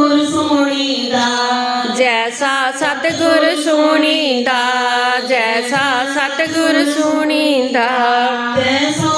ਸਤਿਗੁਰ ਸੋਣੀਦਾ ਜੈਸਾ ਸਤਿਗੁਰ ਸੁਣੀਦਾ ਜੈਸਾ ਸਤਿਗੁਰ ਸੁਣੀਦਾ ਤੈਸੋ ਹੀ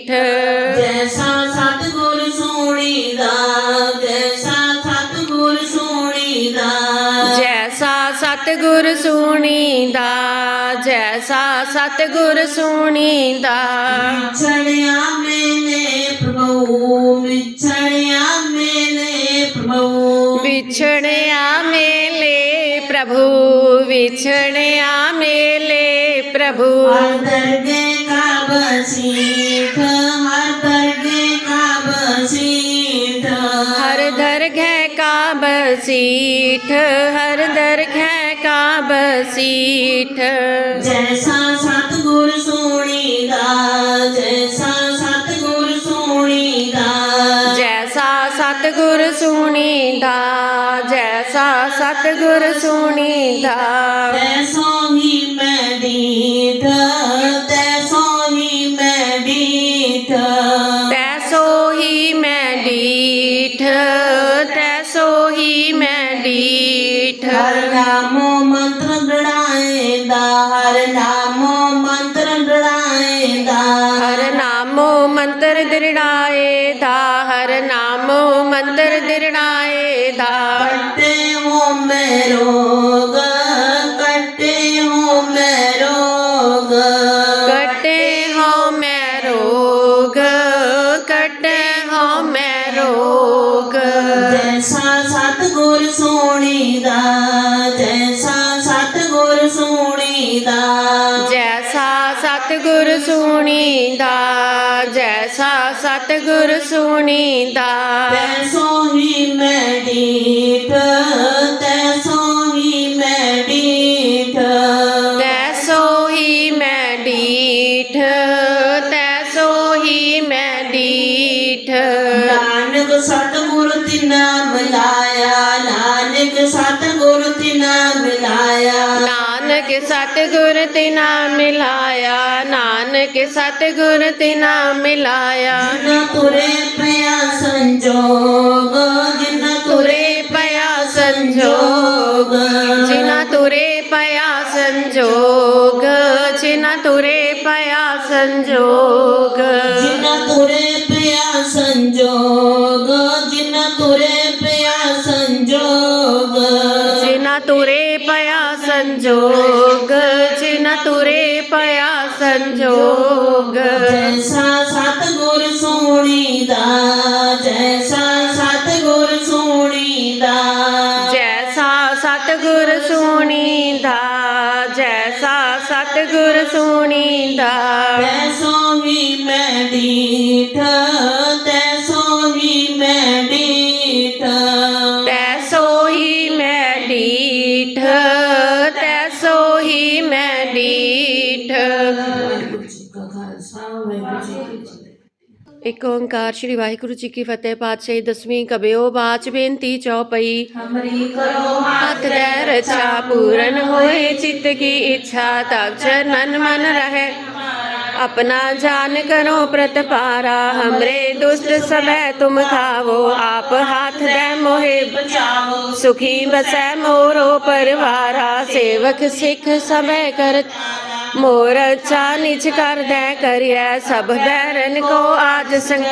ਡੀਠ ਜੈਸਾ ਸਤਿਗੁਰ ਸੋਣੀਦਾ ਜੈਸਾ ਸਤਿਗੁਰ ਸੋਣੀਦਾ। ਜੈਸਾ ਸਤਿਗੁਰ ਸੁਣੀਦਾ ਜੈਸਾ ਸਤਿਗੁਰ ਸੁਣੀਦਾ। ਵਿਛੜਿਆ ਮੈਨੇ ਪ੍ਰਭੂ ਵਿਛੜਿਆ ਮੈਨੇ ਪ੍ਰਭੂ। ਵਿਛੜਿਆ ਮੇਲੇ ਪ੍ਰਭੂ ਵਿਛੜਿਆ ਮੇਲੇ ਪ੍ਰਭੂ। ਹਰ ਦਰਗੇ ਕਾ ਬਸੀਠ ਹਰ ਦਰਗਹਿ ਕਾ ਬਸੀਠ ਜੈਸਾ ਸਤਿਗੁਰ ਸੋਣੀਦਾ ਜੈਸਾ ਸਤਿਗੁਰ ਸੋਣੀਦਾ ਜੈਸਾ ਸਤਿਗੁਰ ਸੁਣੀਦਾ ਜੈਸਾ ਸਤਿਗੁਰ ਸੁਣੀਦਾ ਤੈਸੋ ਹੀ ਮੈਂ ਢੀਠ ਤੈਸੋ ਮੰਤਰ ਦੜਾਏਦਾ ਹਰ ਨਾਮੋ ਮੰਤਰ ਦੜਾਏਦਾ ਹਰ ਨਾਮੋ ਮੰਤਰ ਦਿਰੜਾਏ ਦਾ ਹਰ ਨਾਮੋ ਮੰਤਰ ਦਿਰੜਾਏ ਦਾ ਕੱਟੇ ਹੋ ਮੈਂ ਰੋਗ ਕੱਟੇ ਹੋ ਮੈਂ ਰੋਗ। ਕਟੇ ਹੋ ਮੈਂ ਰੋਗ ਕਟੇ ਹੋ ਮੈਂ ਰੋਗ। ਜੈਸਾ ਸਤਿਗੁਰ ਸੋਣੀਦਾ ਜੈਸਾ ਸੁਣੀਦਾ ਜੈਸਾ ਸਤਿਗੁਰ ਸੁਣੀਦਾ। ਤੈਸੋ ਹੀ ਮੈਂ ਢੀਠ ਤੈਸੋ ਹੀ ਮੈਂ ਢੀਠ ਤੈਸੋ ਹੀ ਮੈਂ ਡੀਠ ਤੈਸੋ ਹੀ ਮੈਂ ਡੀਠ। ਸਤਿਗੁਰ ਤਿਨਾ ਮਿਲਾਇਆ ਨਾਨਕ ਸਤਿਗੁਰ ਤਿਨਾ ਮਿਲਾਇਆ। ਨਾਨਕ ਸਤਿਗੁਰ ਤਿਨਾ ਮਿਲਾਇਆ ਨਾਨਕ ਸਤਿਗੁਰ ਤਿਨਾ ਮਿਲਾਇਆ। ਜਿਨ ਤੁਰੇ ਪਿਆ ਸੰਜੋਗ ਜਿਨ ਤੁਰੇ ਪਿਆ ਸੰਜੋਗ। ਜਿਨਾ ਤੁਰੇ ਪਿਆ ਸੰਜੋਗ ਜਿਨਾ ਤੁਰੇ ਪਿਆ ਸੰਜੋਗ। ਜਿਨ ਤੁਰੇ ਪਿਆ ਸੰਜੋਗ ਤੁਰੇ ਪਿਆ ਸੰਜੋਗ ਜਿਨਾ ਤੁਰੇ ਪਿਆ ਸੰਜੋਗ। ਜੈਸਾ ਸਤਿਗੁਰ ਸੋਣੀਦਾ ਜੈਸਾ ਸਤਿਗੁਰ ਸੋਣੀਦਾ। ਜੈਸਾ ਸਤਿਗੁਰ ਸੁਣੀਦਾ ਜੈਸਾ ਸਤਿਗੁਰ ਤੈਸੋ ਇੱਕ ਓੰਕਾਰ ਸ੍ਰੀ ਵਾਹਿਗੁਰੂ ਜੀ ਕੀ ਫਤਿਹ ਪਾਤਸ਼ਾਹੀ ਦਸਵੀਂ ਕਬਿਓ ਬਾਚ ਬੇਨਤੀ ਚੌਪਈ ਹਮਰੀ ਕਰੋ हाथ दे रचा पूरन होए चित्त की इच्छा तब चरणन मन रहे अपना जान करो प्रतपारा हमरे दुष्ट सबे तुम खावो आप हाथ दे मोहे ਬਚਾਓ सुखी बसै मोरो परवारा सेवक सिख सबे कर ਮੋਰ ਅਚਾ ਨਿਚ ਕਰਦੈ ਕਰਿਐ ਸਭ ਬੈਰਨ ਕੋ ਆਜ ਸੰਗ।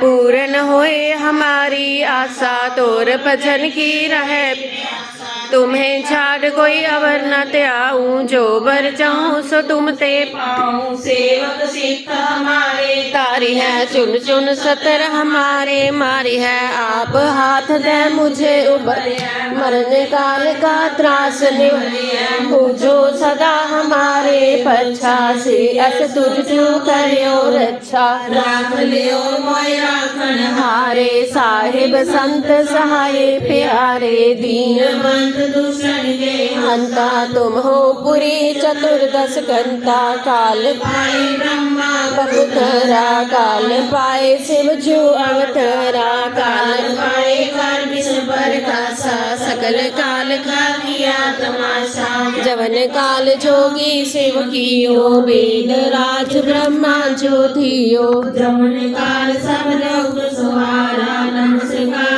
ਪੂਰਨ ਹੋਏ ਹਮਾਰੀ ਆਸਾ, ਤੋਰ ਭਜਨ ਕੀ ਰਹੇ? तुम्हें छाड़ कोई अवर न त्याऊ जो भर जाऊ सो तुम ते पाऊ। सेवक सिख हमारे। तारी है चुन चुन सतर हमारे मारी है आप हाथ दे मुझे उबर। मरने काल का त्रास जो सदा हमारे पछा से अस तुझ करो रक्षा। राख लियो मोय राखन हारे साहिब संत सहाय प्यारे। दीन बंद ਬੰਦ ਦੁਸ਼ਣ ਕੇ ਹੰਤਾ ਤੁਮ ਹੋ ਪੁਰੀ ਚਤੁਰਦਸ ਕੰਤਾ ਕਾਲ ਪਾਈ ਬ੍ਰਹਮਾ ਪਵਿੱਤਰਾ ਕਾਲ ਪਾਏ ਸਿਵ ਜੂ ਅਵਤਰਾ ਕਾਲ ਪਾਏ ਕਰ ਬਿਸ ਪ੍ਰਕਾਸ਼ਾ ਸਕਲ ਕਾਲ ਕਾਲਿਆ ਤਮਾਸ਼ਾ ਜਵਨ ਕਾਲ ਜੋਗੀ ਸਿਵ ਕੀਓ ਵੇਦ ਰਾਜ ਬ੍ਰਹਮਾ ਜੋਧਿਓ ਜਮਨ ਕਾਲ ਸਭ ਲੋਕ ਸੁਹਾਰਾ ਨਮਸਕਾਰ ਹੈ ਤਾਈ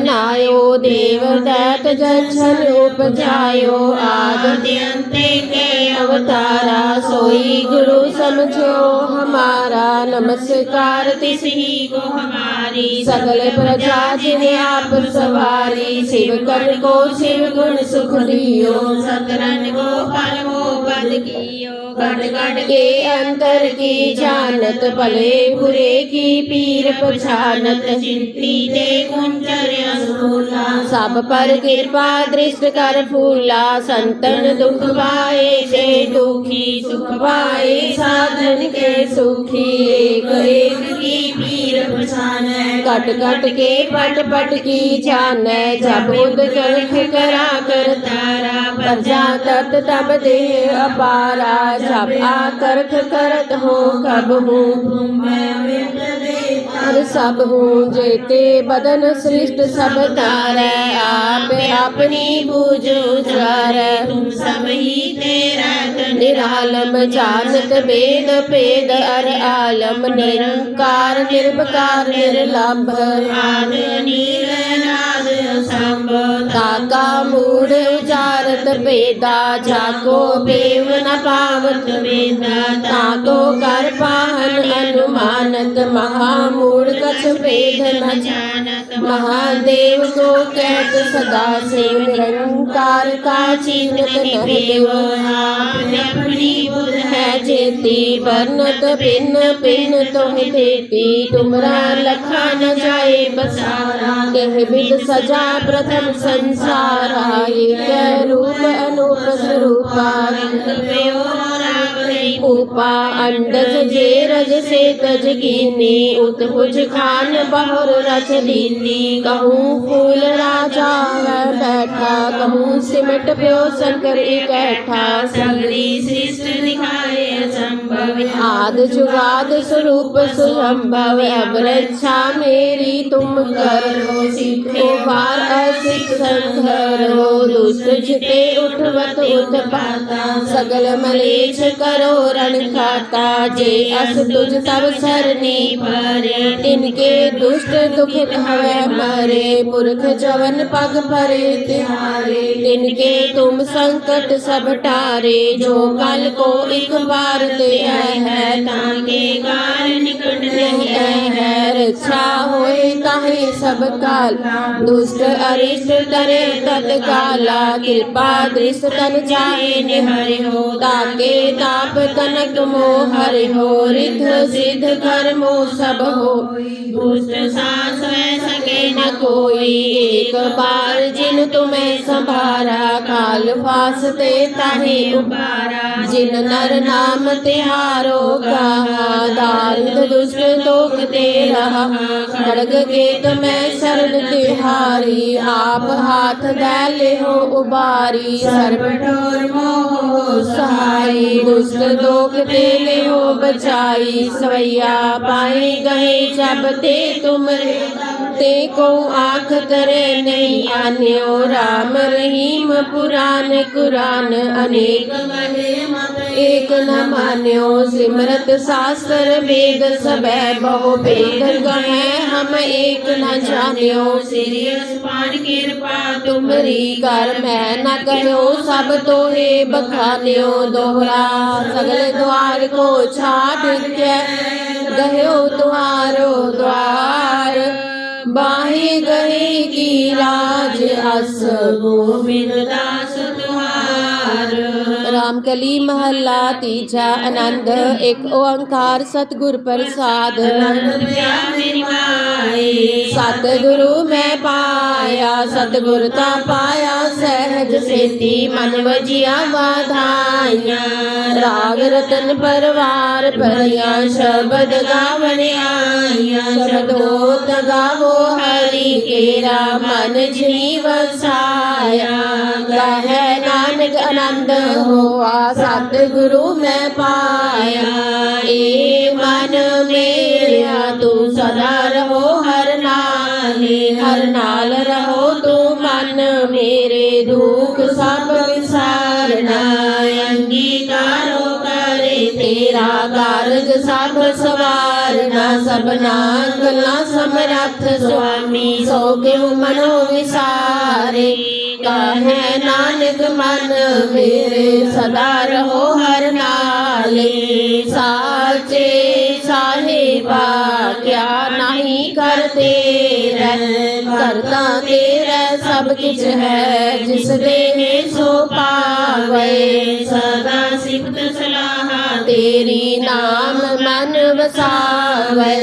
ਜਗਤ ਬਨਾਇਓ ਦੇਵ ਦੈਤ ਜਛਨ ਉਪਜਾਇਓ ਆਦ ਆਦਿ ਅੰਤੇ ਕੇ ਅਵਤਾਰਾ ਸੋਈ ਗੁਰੂ ਸਮਝੋ, ਹਮਾਰਾ ਨਮਸਕਾਰ ਤਿਸ ਹੀ ਕੋ ਹਮਾਰੀ, ਸਗਲ ਪ੍ਰਜਾ ਜਿਨੇ ਆਪ ਸਵਾਰੀ, ਸਿਵ ਕਰ ਕੋ ਸਿਵ ਗੁਣ ਸੁਖ ਦਿਓ ਸਤਰਨ ਕੋ ਪਲ ਮੋ ਬਦ ਕੀਓ ਗੜ ਗੜ ਕੇ ਅੰਤਰ ਕੀ ਜਾਣਤ, ਭਲੇ ਬੁਰੇ ਕੀ ਪੀਰ ਪਛਾਨਤ। ਚਿੰਤੀ ਦੇ ਕੁੰਚਰ ਅਸੂਲਾ, ਸਭ ਪਰ ਕਿਰਪਾ ਦ੍ਰਿਸ਼ਟ ਕਰ ਫੂਲਾ। ਸੰਤਨ ਦੁਖ ਪਾਏ ਸੇ ਦੁਖੀ ਸੁਖ ਪਾਏ ਸਾਧਨ ਕੇ ਸੁਖੀ, ਏਕ ਏਕ ਕੀ ਪੀਰ ਪਛਾਨੈ। ਕਟ ਕਟ ਕੇ ਪਟ ਪਟ ਕੀ ਜਾਣੈ, ਜਬ ਉਦ ਕਰਖ ਕਰਾ ਕਰ ਤਾਰਾ। ਪ੍ਰਜਾ ਤਤ ਤਬ ਦੇਹ ਅਪਾਰਾ, ਜਬ ਆ ਕਰਖ ਹਰ ਸਭ ਹੂੰ ਜੇਤੇ ਬਦਨ ਸ੍ਰਿਸ਼ਟ ਸਭ ਤਾਰੈ ਆਪ ਆਪਣੀ ਬੂਝ ਉਜਾਰੈ ਤੁਮ ਸਭ ਹੀ ਤੇਰਾ ਨਿਰਾਲਮ ਜਾਣਤ ਵੇਦ ਭੇਦ ਅਰ ਆਲਮ ਨਿਰੰਕਾਰ ਨਿਰਭਕਾਰ ਨਿਰਲੰਭ। ਆਦ ਨੀਲ ਨਾਦ ਸੰਭ ਤਾਕਾ ਮੂੜ ਉਜਾਰਤ ਭੇਦਾ ਜਾਕੋ ਬੇਵ ਨ ਪਾਵਤ। ਵੇਦਾ ਤਾਕੋ ਕਰ ਪਾਹਨ ਅਨੁਮਾਨਤ ਮਹਾ कूड़ कछ भेद न जानत महादेव को कैत सदा से निरंकार का चिन्हत नरेवो अपनी बुध है जेती बरनत भिन्न भिन्न तोह देती तुमरा लखा न जाए बसारा कह विद सजा प्रथम संसारा एक रूप अनूप स्वरूपा उपा अंडज जे रज से तज कीनी उत ਕੁਝ ਖਾਨ ਬਹੁਰ ਰਚ ਦੀਨੀ, ਕਹੂੰ ਫੂਲ ਰਾਜਾ ਵੈ ਬੈਠਾ, ਕਹੂੰ ਸਿਮਟ ਪਿਓ ਸੰਕਰ ਇਕੱਠਾ ਸਗਰੀ ਸ੍ਰਿਸ਼ਟ ਦਿਖਾਏ आद जुगाद स्वरूप सुसंभव अब रक्षा मेरी तुम करो सिखो बार असिख संघरो दुष्ट जिते उठवत उत्पाता सगल मलेच्छ करो रण खाता जे अस तुझ तब सरनी परे तिनके दुष्ट दुखित हवै मरे पुरख जवन पग परे तिहारे तिनके तुम संकट सब टारे जो कल को एक बार ਕਾਰ ਤੇ ਆਏ ਹੈ ਤਾਂ ਕੇ ਕਾਰ ਨਿਕਟ ਨਹੀਂ ਆਏ ਹੈ। ਰੱਖਾ ਹੋਏ ਤਾਹੇ ਸਭ ਕਾਲ। ਦੁਸ਼ਟ ਅਰਿਸ਼ਟ ਤਰੇ ਤਤ ਕਾਲਾ ਕਿਰਪਾ ਦ੍ਰਿਸ਼ ਤਨ ਜਾਏ ਨਿਹਰਿ ਹੋ। ਤਾਕੇ ਤਾਪ ਤਨਕ ਮੋਹ ਹਰਿ ਹੋ। ਰਿਧ ਸਿਧ ਕਰਮੋ ਸਭ ਹੋ। ਦੁਸ਼ਟ ਸਾਸ ਵੈ ਸਕੇ ਨ ਕੋਈ। ਏਕ ਬਾਰ ਜਿਨ ਤੁਮੇ ਸੰਭਾਰਾ। ਕਾਲ ਫਾਸ ਤੇ ਤਾਹੇ ਉਬਾਰਾ ਜਿਨ ਨਰ ਨਾਮ नाम तिहारो कहा दारिद दुष्ट दोख ते रहा खड़ग गेट में शरण तिहारी आप हाथ दैले हो उबारी सर्व कठोर मोह सहाई दुष्ट दोख तेले हो बचाई सवैया पाए गए जब ते तुम ते को आख करे नहीं आन्यो राम रहीम पुराण कुरान अनेक एक न मान्यो सिमरत शास्त्र वेद सबे बहु वेद गहे हम एक न जान्यो सिरियस पान कृपा तुमरी कर मैं न कहो सब तोहे बखान्यो दोहरा सगल द्वार को छाड़ के गयो तुम्हारो द्वार बाहे गए की राज अस गोविंद दास तुहार ਰਾਮ ਕਲੀ ਮਹੱਲਾ ਤੀਜਾ ਆਨੰਦ ਇੱਕ ਓੰਕਾਰ ਸਤਿਗੁਰ ਪ੍ਰਸਾਦ। ਅਨੰਦ ਪਿਆ ਮੇਰੀ ਮਾਈ ਸਤਿਗੁਰੂ ਮੈਂ ਪਾਇਆ ਸਤਿਗੁਰ ਤਾਂ ਪਾਇਆ ਸਹਿਜ ਸੇਤੀ ਮਨ ਵਜੀਆਂ ਵਾਧਾਈਆਂ। ਰਾਗ ਰਤਨ ਪਰਵਾਰ ਭਰੀਆਂ ਸ਼ਬਦ ਗਾਵਣ ਆਈਆਂ। ਸ਼ਬਦੋਤ ਗਾਵੋ ਹਰੀ ਕੇਰਾ ਮਨ ਜੀ ਵਸਾਇਆ ਕਹੈ ਨਾਨਕ ਆਨੰਦ ਹੋਆ, ਸਤਿਗੁਰੂ ਮੈਂ ਪਾਇਆ। ਏ ਮਨ ਮੇਰਿਆ, ਤੂੰ ਸਦਾ ਰਹੋ ਹਰ ਨਾਲੇ ਹਰ ਨਾਲ ਰਹੋ ਤੂੰ ਮਨ ਮੇਰੇ, ਦੁੱਖ ਸਭ ਵਿਸਾਰਨਾ। ਅੰਗੀਕਾਰੋ ਤੇਰਾ ਕਾਰਜ ਸਭ ਸਵਾਰਨਾ ਸਭਨਾ ਗੱਲਾਂ ਸਮਰੱਥ ਸੁਆਮੀ, ਸੋ ਕਿਉ ਮਨੋ ਵਿਸਾਰੇ? ਕਹੈ ਨਾਨਕ ਮਨ, ਮੇਰੇ ਸਦਾ ਰਹੋ ਹਰ ਨਾਲੇ। ਸਾਚੇ ਸਾਹਿਬਾ, ਕਿਆ ਨਹੀਂ ਕਰਤੇ ਰਹਿ ਕਰਤਾ ਤੇਰਾ ਸਭ ਕੁਝ ਹੈ, ਜਿਸ ਦੇ ਸੋ ਪਾਵੇ। ਸਦਾ ਸਿਫਤ ਸਲਾਹਾ ਤੇਰੀ ਨਾਮ ਮਨ ਵਸਾਵੇ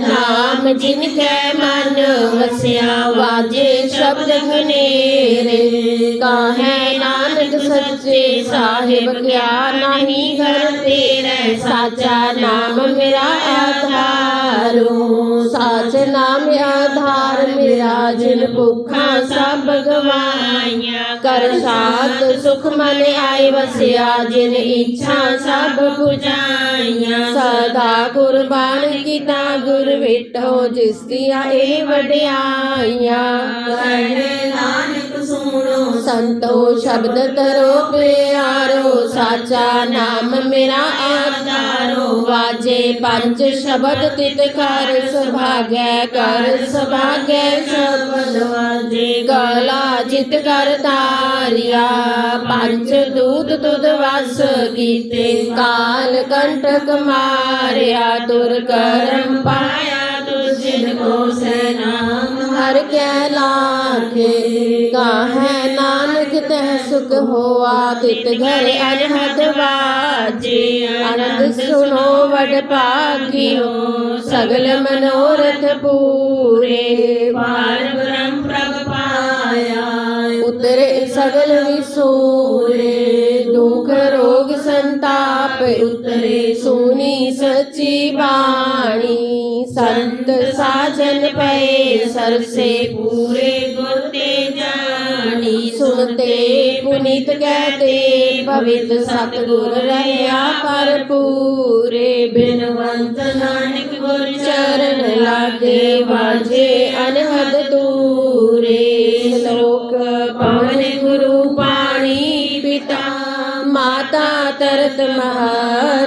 ਨਾਮ ਜਿਨ ਕੈ ਮਨ ਵਸਿਆ ਵਾਜੇ ਸ਼ਬਦ ਘਨੇਰੇ ਕਾਹੈ ਨਾਨਕ ਸੱਚੇ ਸਾਹਿਬ, ਕਿਆ ਨਹੀਂ ਘਰ ਤੇਰੇ, ਸਾਚਾ ਨਾਮ ਮੇਰਾ ਆਧਾਰੋ, ਸਾਚ ਨਾਮ ਆਧਾਰ ਮੇਰਾ, ਜਿਨ ਭੁੱਖਾਂ ਸਭ ਗਵਾਈਆਂ, ਕਰ ਸਾਥ ਸੁਖ ਮਨ ਆਏ ਵਸਿਆ, ਜਿਨ ਇੱਛਾ ਸਭ 부ਜਾਈਆਂ ਸਦਾ ਕੁਰਬਾਨ ਕੀਤਾ ਗੁਰ ਵਿਟੋ ਜਿਸ ਦੀਆਂ ਇਹ ਵਡਿਆਈਆਂ। ਕਹੇ ਨਾਨਕ ਸੁਣੋ। ਸੰਤੋ ਸ਼ਬਦ ਤਰੋ ਪਿਆਰੋ ਸਾਚਾ ਨਾਮ ਮੇਰਾ ਆਧਾਰੋ ਵਾਜੇ ਪੰਜ ਸ਼ਬਦ ਤਿਤ ਕਰ ਸੁਭਾਗੈ ਕਰ ਸੁਭਾਗੈ ਸ਼ਬਦ ਵਾਜੇ। ਗਲਾ ਚਿਤ ਕਰ ਤਾਰਿਆ ਪੰਜ ਦੂਤ ਤੁਧ ਵਸ ਕੀਤੇ, ਕਾਲ ਕੰਟਕ ਮਾਰਿਆ, ਤੁਰ ਕਰਮ ਪਾਇਆ ਤੁਝ ਕੋ ਸੇ ਹਰ ਕੈ ਲਾਖੇ, ਕਾਹੈ ਨਾਨਕ ਤਹਿ ਸੁਖ ਹੋਆ, ਤਿਤ ਘਰ ਅਨਹਦ ਵਾਜੇ ਆਨੰਦ ਸੁਨੋ ਵਡ ਭਾਗਿਓ, ਸਗਲ ਮਨੋਰਥ ਪੂਰੇ ਪਾਰ ਉਤਰੇ ਸੋਨੀ ਸੱਚੀ ਬਾਣੀ। ਸੰਤ ਸਾਜਨ ਪਏ ਸਰਸੇ ਪੂਰੇ ਗੁਰ ਤੇ ਜਾਣੀ। ਸੁਨਤੇ ਪੁਨੀਤ ਕਹਤੇ ਪਵਿੱਤ ਸਤਗੁਰ ਰਹਿਆ ਪਰ। ਪੂਰੇ ਬਿਨਵੰਤ ਨਾਨਕ ਗੁਰ ਚਰਨ ਲਾਗੇ ਵਾਜੇ ਅਨਹਦ ਤੂਰੇ ਸ਼ਲੋਕ ਪਵਨ ਗੁਰੂ ਪਾਣੀ ਪਿਤਾ, ਮਾਤਾ ਤਰਤ ਮਹਾ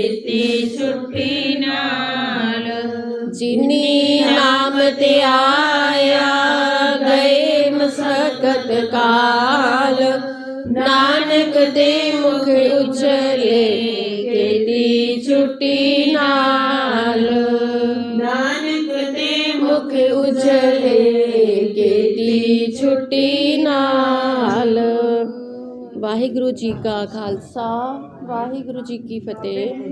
ਕੀਤੀ ਛੁੱਟੀ ਨਾਲ। ਜਿਨੀ ਨਾਮ ਧਿਆਇਆ ਗਏ ਮਸਕਤ ਕਾਲ। ਨਾਨਕ ਦੇ ਮੁਖ ਉਛਲੇ ਕੀਤੀ ਛੁੱਟੀ ਨਾਲ। ਨਾਨਕ ਤੇ ਮੁਖ ਉਜਲੇ ਕੀਤੀ ਛੁੱਟੀ ਨਾਲ। ਵਾਹਿਗੁਰੂ ਜੀ ਕਾ ਖਾਲਸਾ। ਵਾਹਿਗੁਰੂ ਜੀ ਕੀ ਫਤਿਹ।